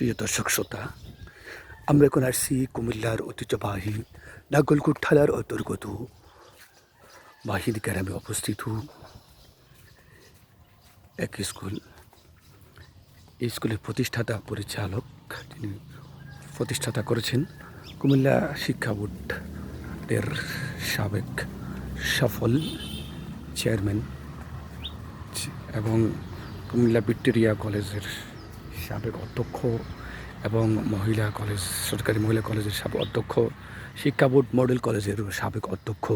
প্রিয় দর্শক শ্রোতা, আমরা এখন আসছি কুমিল্লার ঐতিহ্যবাহী নাগলকুট থানার অন্তর্গত বাহিনী গ্রামে অবস্থিত এক স্কুল। এই স্কুলের প্রতিষ্ঠাতা পরিচালক তিনি প্রতিষ্ঠাতা করেছেন কুমিল্লা শিক্ষা বোর্ডের সাবেক সফল চেয়ারম্যান এবং কুমিল্লা ভিক্টোরিয়া কলেজের সাবেক অধ্যক্ষ এবং মহিলা কলেজ, সরকারি মহিলা কলেজের সাবেক অধ্যক্ষ, শিক্ষা বোর্ড মডেল কলেজের সাবেক অধ্যক্ষ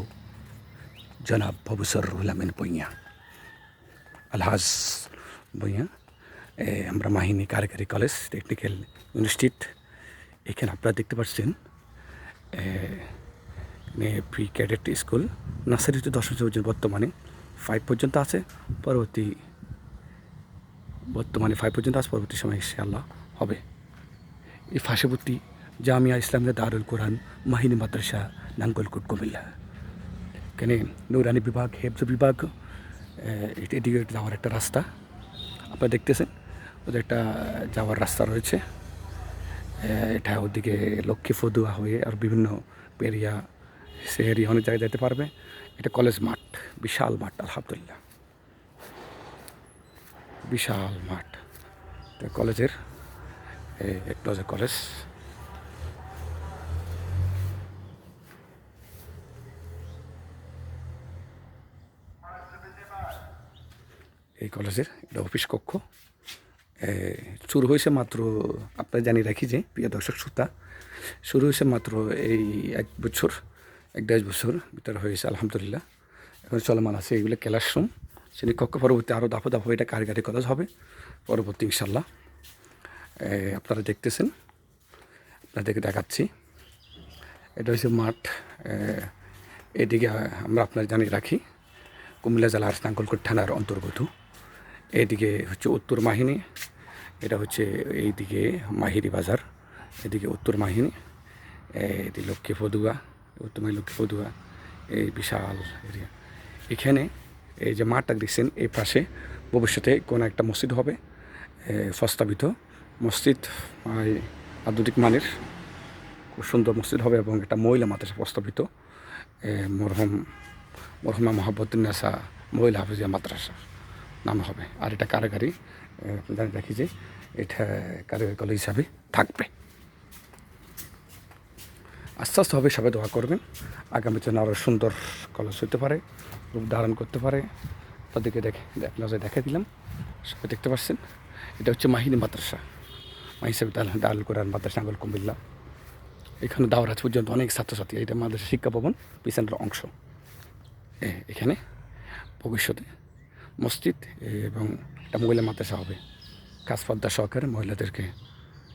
জনাব প্রফেসর রুহুল আমিন বইয়া আলহাজ বইয়া আমরা মাহিনী কারিগরি কলেজ টেকনিক্যাল ইনস্টিটিউট এখানে আপনারা দেখতে পাচ্ছেন pre cadet school nursery to দশম পর্যন্ত বর্তমানে ফাইভ পর্যন্ত আছে, পরবর্তী বর্তমানে ফাইভ পর্যন্ত আছে পরবর্তী সময় ইনশাআল্লাহ হবে। এই পার্শ্ববর্তী জামিয়া ইসলামিয়া দারুল কোরআন মাহিনী মাদ্রাসা, নাঙ্গলকোট, কুমিল্লা। এখানে নৌরানি বিভাগ, হেফজ বিভাগ এদিকে যাওয়ার একটা রাস্তা। আপনারা দেখতেছেন, ওদের একটা যাওয়ার রাস্তা রয়েছে। এটা ওদিকে লক্ষ্মী ফদুয়া হয়ে আর বিভিন্ন পেরিয়া, সেহেরি অনেক জায়গায় যেতে পারবে। এটা কলেজ মাঠ, বিশাল মাঠ, আলহামদুলিল্লাহ। বিশাল মাঠ। কলেজের কলেজ এই কলেজের, এটা অফিস কক্ষ। শুরু হয়েছে মাত্র আপনারা জানিয়ে রাখি যে, প্রিয় দর্শক, শ্রোতা, শুরু হয়েছে মাত্র এই এক বছর, এক দেড় বছর ভিতরে হয়েছে, আলহামদুলিল্লাহ। এখন চলমান আছে এইগুলো ক্লাসরুম শ্রেণীকক্ষ পরবর্তী আরও দাফো দাফো এটা কারিগরি কলেজ হবে। পরবর্তী ইনশাল্লাহ আপনারা দেখতেছেন, আপনাদেরকে দেখাচ্ছি। এটা হচ্ছে মাঠ এদিকে আমরা আপনার জানিয়ে রাখি, কুমিল্লা জেলার নাঙ্গলকোট থানার অন্তর্গত। এদিকে হচ্ছে উত্তর মাহিনী, এটা হচ্ছে এইদিকে মাহিরি বাজার, এদিকে উত্তর মাহিনী এদিকে লক্ষ্মী পদুয়া, উত্তর মাহিনী লক্ষ্মী পদুয়া, এই বিশাল এরিয়া। এখানে এই যে মাঠটা দেখছেন, এই পাশে ভবিষ্যতে কোনো একটা মসজিদ হবে প্রস্তাবিত মসজিদ আধুনিক মানের খুব সুন্দর মসজিদ হবে এবং একটা মহিলা মাদ্রাসা প্রস্তাবিত মরহম, মরহুমা মহাবদ্দিনাসা মহিলা হাফিজিয়া মাদ্রাসা নাম হবে। আর এটা কারাগারি জানি রাখি যে এটা কারাগারি কলেজ হিসাবে থাকবে। আস্তে আস্তে হবে, সবাই দোয়া করবেন। আগামী জন্য আরও সুন্দর কলেজ হতে পারে, রূপ ধারণ করতে পারে। তাদেরকে দেখে নজরে দেখে দিলাম। সবাই দেখতে পাচ্ছেন? এটা হচ্ছে মাহিনী মাদ্রাসা। মাহি মাহিসাব দাল দাল কোরআন মাদ্রাসা আঙ্গল কুমিল্লা। এখানে দাওরাজ পর্যন্ত অনেক ছাত্রছাত্রী, এটা মাদ্রাসা শিক্ষা ভবন, পিছনের অংশ। এখানে ভবিষ্যতে মসজিদ এবং একটা মহিলা মাদ্রাসা হবে। কাজ সহকারে মহিলাদেরকে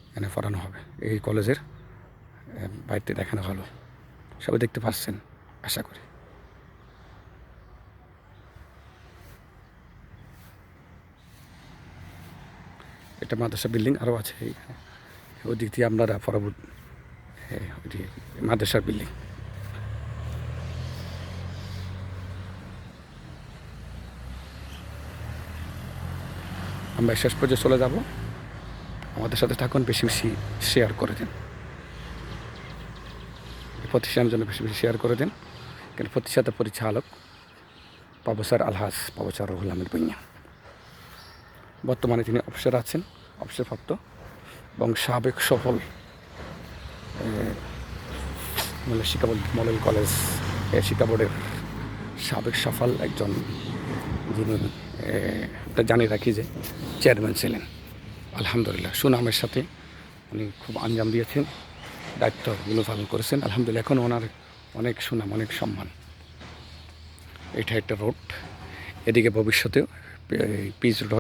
এখানে পড়ানো হবে। এই কলেজের বাড়িতে দেখানো হলো সবাই দেখতে পাচ্ছেন, আশা করি। এটা মাদ্রাসা বিল্ডিং আরও আছে, এইখানে। ওই দিক দিয়ে আপনারা পরবর্তী মাদ্রাসার বিল্ডিং। আমরা শেষ পর্যায়ে চলে যাব। আমাদের সাথে থাকুন, বেশি বেশি শেয়ার করে দিন। প্রতিষ্ঠানের জন্য বেশি বেশি শেয়ার করে দিন। কিন্তু প্রতিষ্ঠাতা পরিচালক প্রফেসর আলহাস প্রফেসর রহুল আহমেদ বইয়া বর্তমানে তিনি অফিসার আছেন অবসরপ্রাপ্ত এবং সাবেক সফল মানে শিক্ষা বোর্ড মডেল কলেজ এ, শিক্ষা বোর্ডের সাবেক সফল একজন যিনি জানিয়ে রাখি যে চেয়ারম্যান ছিলেন। আলহামদুলিল্লাহ সুনামের সাথে উনি খুব আঞ্জাম দিয়েছেন। দায়িত্বগুলো পালন করেছেন। আলহামদুলিল্লাহ, এখন ওনার অনেক সুনাম, অনেক সম্মান। এটা একটা রোড এদিকে ভবিষ্যতেও পিচ রোড